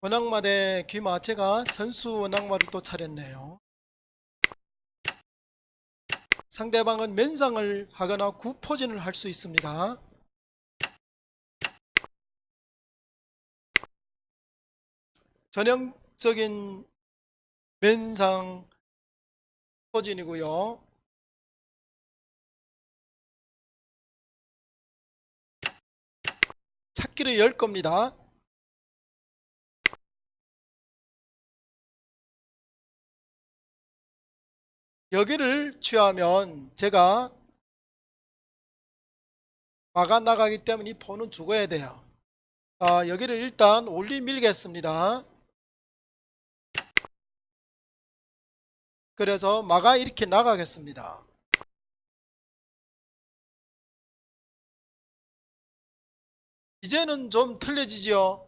원악마대 귀마체가 선수 원악마를 또 차렸네요. 상대방은 면상을 하거나 구포진을 할 수 있습니다. 전형적인 면상 포진이고요. 찾기를 열 겁니다. 여기를 취하면 제가 막아 나가기 때문에 이 포는 죽어야 돼요. 아, 여기를 일단 올리 밀겠습니다. 그래서 막아 이렇게 나가겠습니다. 이제는 좀 틀려지죠.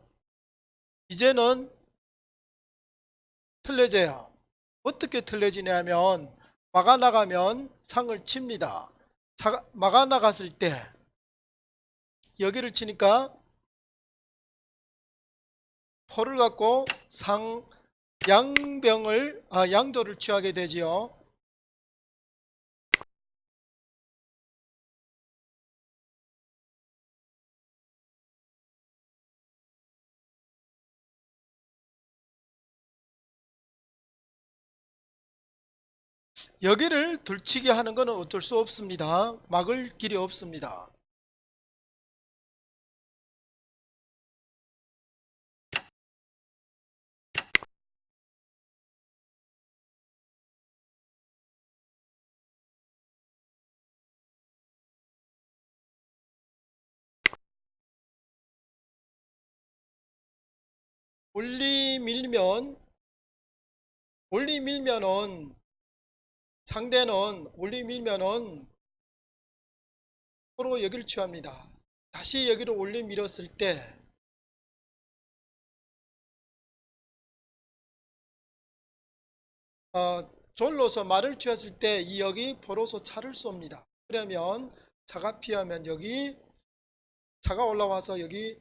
이제는 틀려져요. 어떻게 틀려지냐면 막아 나가면 상을 칩니다. 자- 막아 나갔을 때 여기를 치니까 포를 갖고 상 양병을 아 양조를 취하게 되지요. 여기를 들치게 하는 것은 어쩔 수 없습니다. 막을 길이 없습니다. 올리 밀면 올리 밀면은 상대는 올리 밀면은 서로 여기를 취합니다. 다시 여기를 올리 밀었을 때 어, 졸로서 말을 취했을 때 이 여기 포로서 차를 쏩니다. 그러면 차가 피하면 여기 차가 올라와서 여기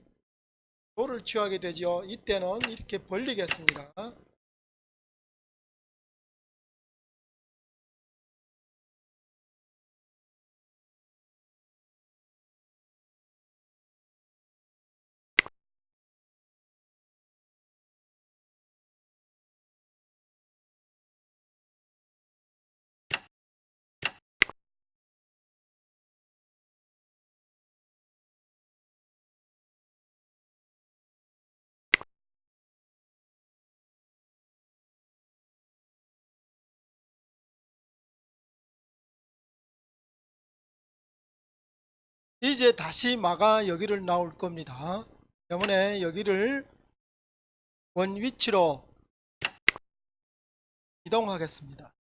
돌을 취하게 되지요. 이때는 이렇게 벌리겠습니다. 이제 다시 마가 여기를 나올 겁니다. 때문에 여기를 원 위치로 이동하겠습니다.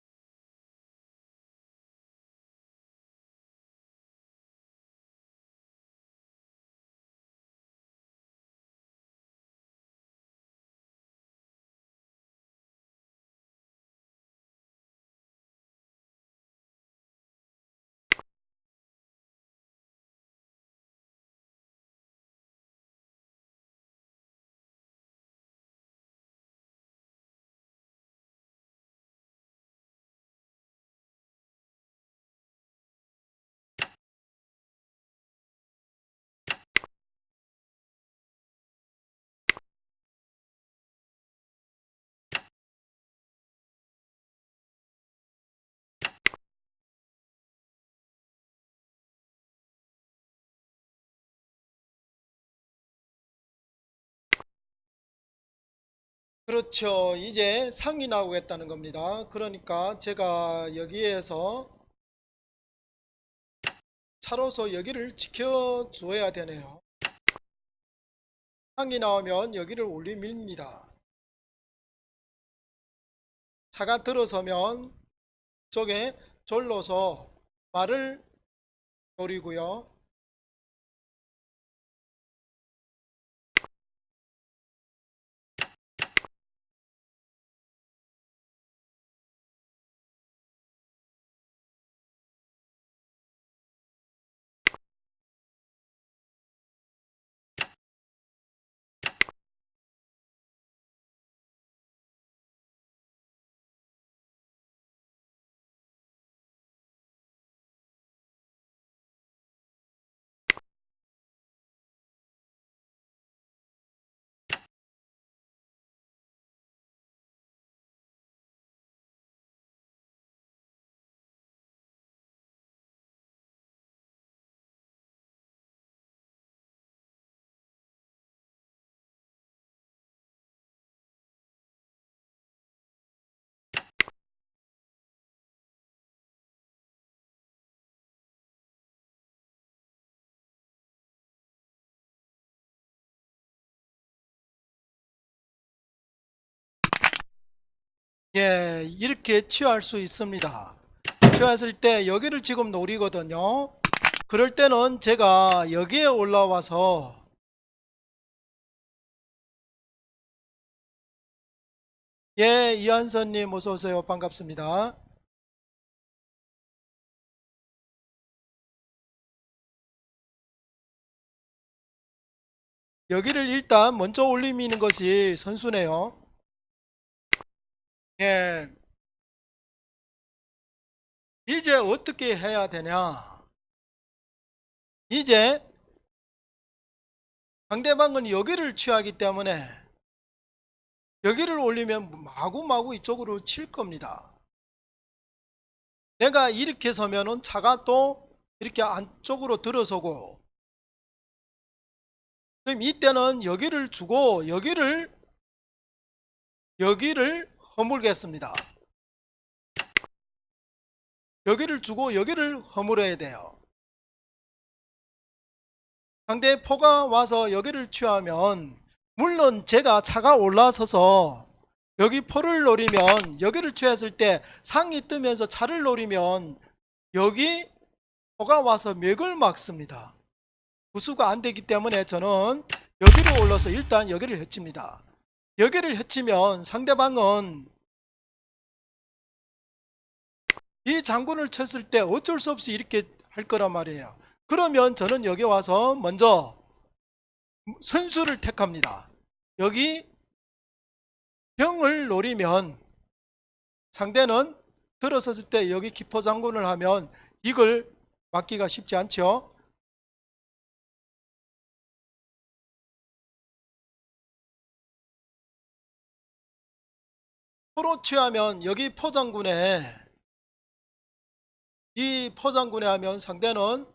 그렇죠. 이제 상이 나오겠다는 겁니다. 그러니까 제가 여기에서 차로서 여기를 지켜줘야 되네요. 상이 나오면 여기를 올리 밀니다. 차가 들어서면 쪽에 졸로서 말을 노리고요. 예, 이렇게 취할 수 있습니다. 취했을 때 여기를 지금 노리거든요. 그럴 때는 제가 여기에 올라와서 예, 이한선님 어서 오세요. 반갑습니다. 여기를 일단 먼저 올리미는 것이 선수네요. 예. 이제 어떻게 해야 되냐? 이제 상대방은 여기를 취하기 때문에 여기를 올리면 마구마구 이쪽으로 칠 겁니다. 내가 이렇게 서면은 차가 또 이렇게 안쪽으로 들어서고 그럼 이때는 여기를 주고 여기를 여기를 허물겠습니다. 여기를 주고 여기를 허물어야 돼요. 상대 포가 와서 여기를 취하면 물론 제가 차가 올라서서 여기 포를 노리면 여기를 취했을 때 상이 뜨면서 차를 노리면 여기 포가 와서 맥을 막습니다. 구수가 안 되기 때문에 저는 여기로 올라서 일단 여기를 헤칩니다. 여기를 헤치면 상대방은 이 장군을 쳤을 때 어쩔 수 없이 이렇게 할 거란 말이에요. 그러면 저는 여기 와서 먼저 선수를 택합니다. 여기 병을 노리면 상대는 들어섰을 때 여기 기포 장군을 하면 이걸 막기가 쉽지 않죠. 포로 취하면 여기 포장군에 이 포장군에 하면 상대는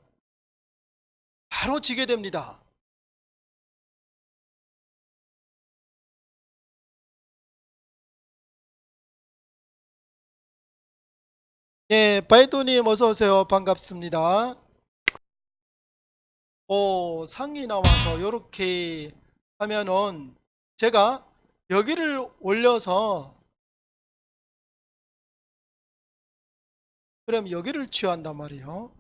바로 지게 됩니다. 예, 바이도님 어서 오세요. 반갑습니다. 오, 상이 나와서 이렇게 하면은 제가 여기를 올려서 그럼 여기를 취한단 말이에요.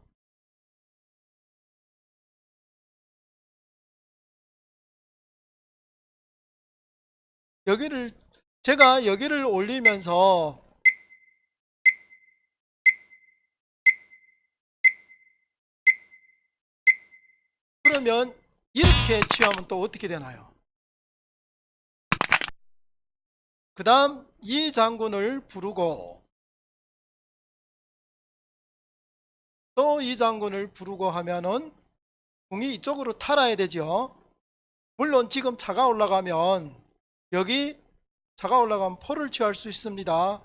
여기를 제가 여기를 올리면서 그러면 이렇게 취하면 또 어떻게 되나요? 그 다음 이 장군을 부르고 또 이 장군을 부르고 하면은 궁이 이쪽으로 탈아야 되죠. 물론 지금 차가 올라가면 여기 차가 올라가면 포를 취할 수 있습니다.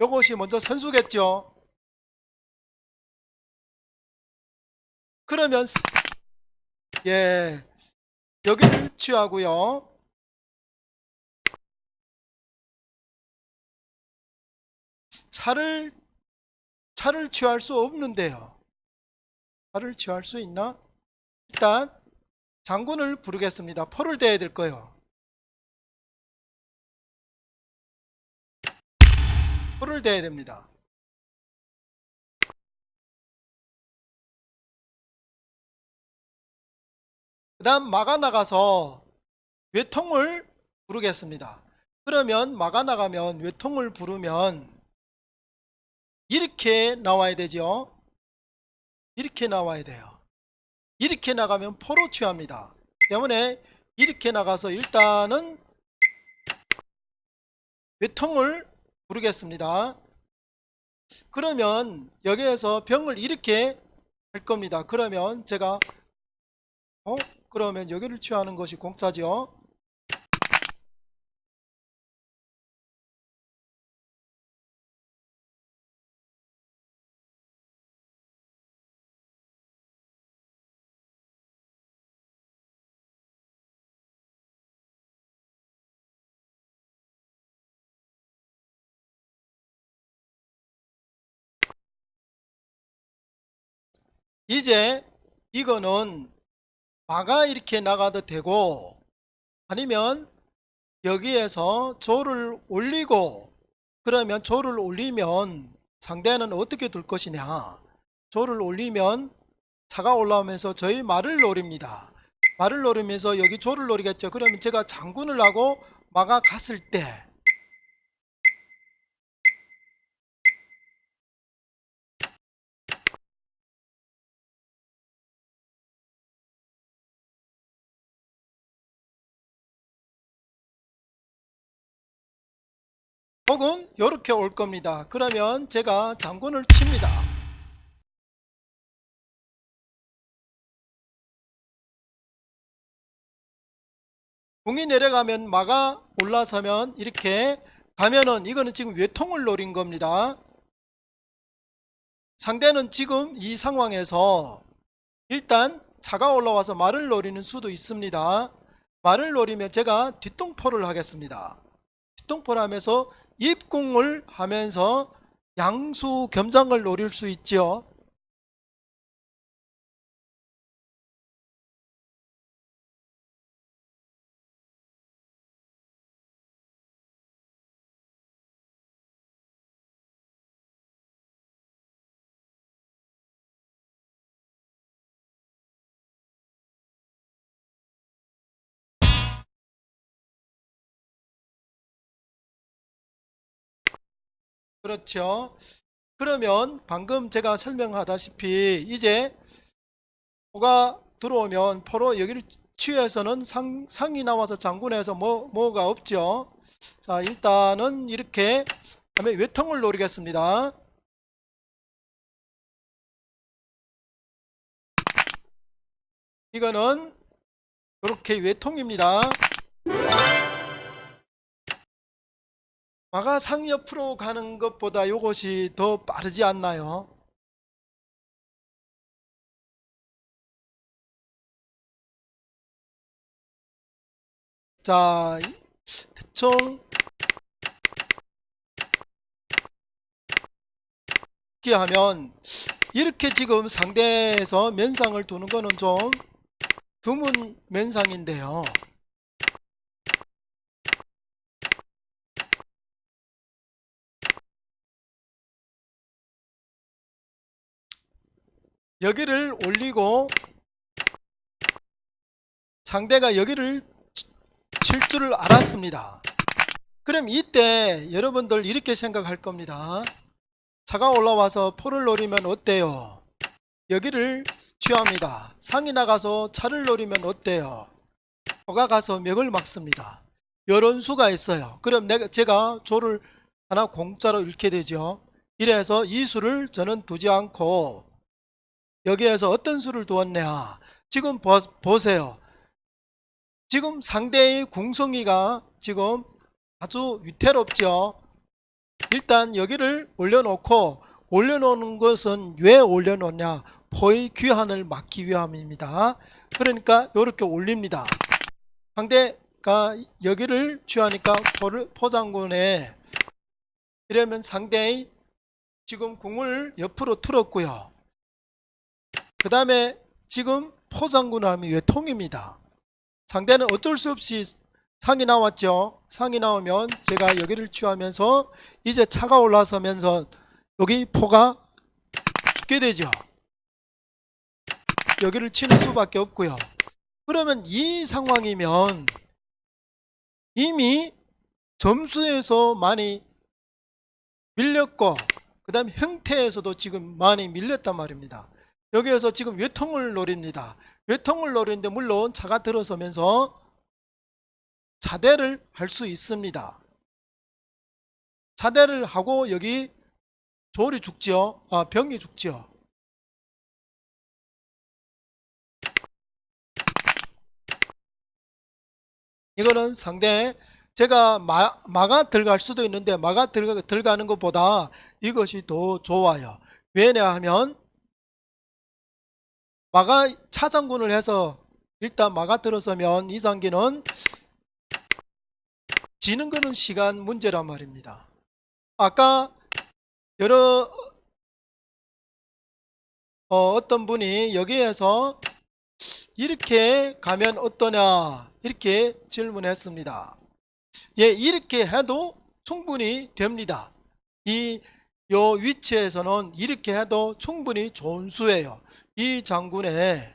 요것이 먼저 선수겠죠. 그러면 스- 예 여기를 취하고요. 차를 차를 취할 수 없는데요. 차를 취할 수 있나? 일단 장군을 부르겠습니다. 포를 대야 될 거예요. 포를 대야 됩니다. 그 다음 막아 나가서 외통을 부르겠습니다. 그러면 막아 나가면 외통을 부르면 이렇게 나와야 되죠. 이렇게 나와야 돼요. 이렇게 나가면 포로 취합니다. 때문에 이렇게 나가서 일단은 외통을 부르겠습니다. 그러면 여기에서 병을 이렇게 할 겁니다. 그러면 제가 어? 그러면 여기를 취하는 것이 공짜죠. 이제 이거는 마가 이렇게 나가도 되고 아니면 여기에서 조를 올리고 그러면 조를 올리면 상대는 어떻게 둘 것이냐? 조를 올리면 차가 올라오면서 저희 말을 노립니다. 말을 노리면서 여기 조를 노리겠죠. 그러면 제가 장군을 하고 마가 갔을 때 혹은 이렇게 올 겁니다. 그러면 제가 장군을 칩니다. 공이 내려가면 마가 올라서면 이렇게 가면은 이거는 지금 외통을 노린 겁니다. 상대는 지금 이 상황에서 일단 차가 올라와서 말을 노리는 수도 있습니다. 말을 노리면 제가 뒷동포를 하겠습니다. 하면서 입궁을 하면서 양수 겸장을 노릴 수 있죠. 그렇죠. 그러면 방금 제가 설명하다시피 이제 포가 들어오면 포로 여기를 취해서는 상, 상이 나와서 장군에서 뭐, 뭐가 없죠. 자, 일단은 이렇게 다음에 외통을 노리겠습니다. 이거는 이렇게 외통입니다. 마가 상 옆으로 가는 것보다 이것이 더 빠르지 않나요? 자, 이- 대충 이렇게 하면 이렇게 지금 상대에서 면상을 두는 거는 좀 드문 면상인데요. 여기를 올리고 상대가 여기를 칠 줄을 알았습니다. 그럼 이때 여러분들 이렇게 생각할 겁니다. 차가 올라와서 포를 노리면 어때요? 여기를 취합니다. 상이 나가서 차를 노리면 어때요? 포가 가서 멱을 막습니다. 이런 수가 있어요. 그럼 내가 제가 조를 하나 공짜로 잃게 되죠. 이래서 이 수를 저는 두지 않고 여기에서 어떤 수를 두었냐? 지금 보, 보세요. 지금 상대의 궁성이가 지금 아주 위태롭죠. 일단 여기를 올려놓고 올려놓는 것은 왜 올려놓냐? 포의 귀환을 막기 위함입니다. 그러니까 이렇게 올립니다. 상대가 여기를 취하니까 포를, 포장군에 이러면 상대의 지금 궁을 옆으로 틀었고요. 그 다음에 지금 포장군을 하면 외통입니다. 상대는 어쩔 수 없이 상이 나왔죠. 상이 나오면 제가 여기를 취하면서 이제 차가 올라서면서 여기 포가 죽게 되죠. 여기를 치는 수밖에 없고요. 그러면 이 상황이면 이미 점수에서 많이 밀렸고 그 다음에 형태에서도 지금 많이 밀렸단 말입니다. 여기에서 지금 외통을 노립니다. 외통을 노리는데 물론 차가 들어서면서 자대를 할 수 있습니다. 자대를 하고 여기 조리 죽죠. 아, 병이 죽죠. 이거는 상대 제가 마, 마가 들어갈 수도 있는데 마가 들어가, 들어가는 것보다 이것이 더 좋아요. 왜냐하면 마가 차장군을 해서 일단 마가 들어서면 이 장기는 지는 거는 시간 문제란 말입니다. 아까 여러 어, 어떤 분이 여기에서 이렇게 가면 어떠냐 이렇게 질문했습니다. 예, 이렇게 해도 충분히 됩니다. 이 요 위치에서는 이렇게 해도 충분히 좋은 수예요. 이 장군에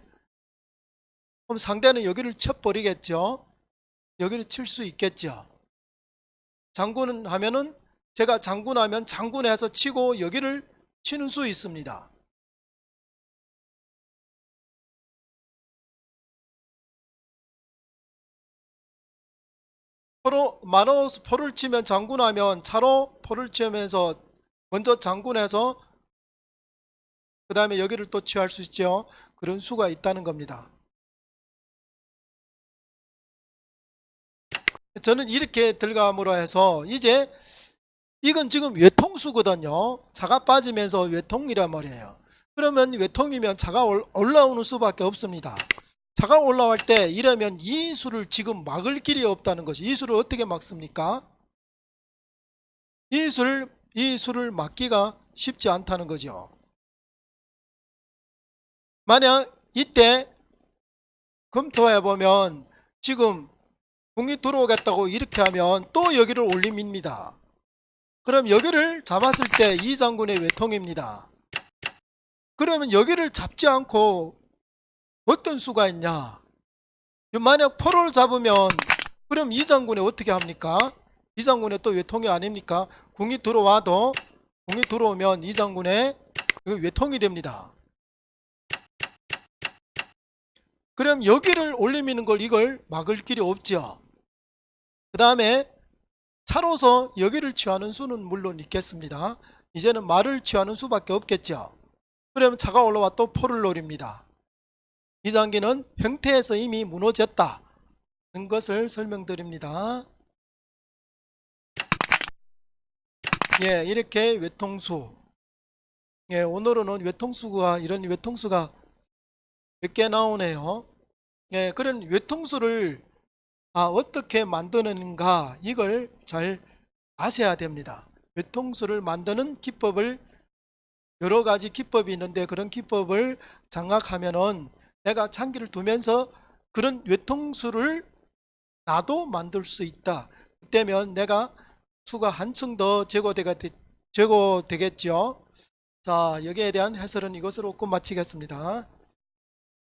그럼 상대는 여기를 쳐버리겠죠. 여기를 칠 수 있겠죠. 장군은 하면은 제가 장군하면 장군에서 치고 여기를 치는 수 있습니다. 포로 만호 포를 치면 장군하면 차로 포를 치면서 먼저 장군해서 그 다음에 여기를 또 취할 수 있죠. 그런 수가 있다는 겁니다. 저는 이렇게 들감으로 해서 이제 이건 지금 외통수거든요. 차가 빠지면서 외통이란 말이에요. 그러면 외통이면 올- 올라오는 수밖에 없습니다. 차가 올라올 때 이러면 이 수를 지금 막을 길이 없다는 거죠. 이 수를 어떻게 막습니까? 이 수를 이 수를 막기가 쉽지 않다는 거죠. 만약 이때 검토해 보면 지금 공이 들어오겠다고 이렇게 하면 또 여기를 올림입니다. 그럼 여기를 잡았을 때 이 장군의 외통입니다. 그러면 여기를 잡지 않고 어떤 수가 있냐? 만약 포를 잡으면 그럼 이 장군에 어떻게 합니까? 이 장군의 또 외통이 아닙니까? 공이 들어와도 공이 들어오면 이 장군의 그 외통이 됩니다. 그럼 여기를 올리미는 걸 이걸 막을 길이 없죠. 그 다음에 차로서 여기를 취하는 수는 물론 있겠습니다. 이제는 말을 취하는 수밖에 없겠죠. 그러면 차가 올라와 또 포를 노립니다. 이 장기는 형태에서 이미 무너졌다. 는 것을 설명드립니다. 예, 이렇게 외통수. 예, 오늘은 외통수가 이런 외통수가 몇개 나오네요. 예, 그런 외통수를 아, 어떻게 만드는가 이걸 잘 아셔야 됩니다. 외통수를 만드는 기법을 여러 가지 기법이 있는데 그런 기법을 장악하면은 내가 장기를 두면서 그런 외통수를 나도 만들 수 있다. 그때면 내가 수가 한층 더 제고되가 제고되겠죠. 자, 여기에 대한 해설은 이것으로 끝마치겠습니다.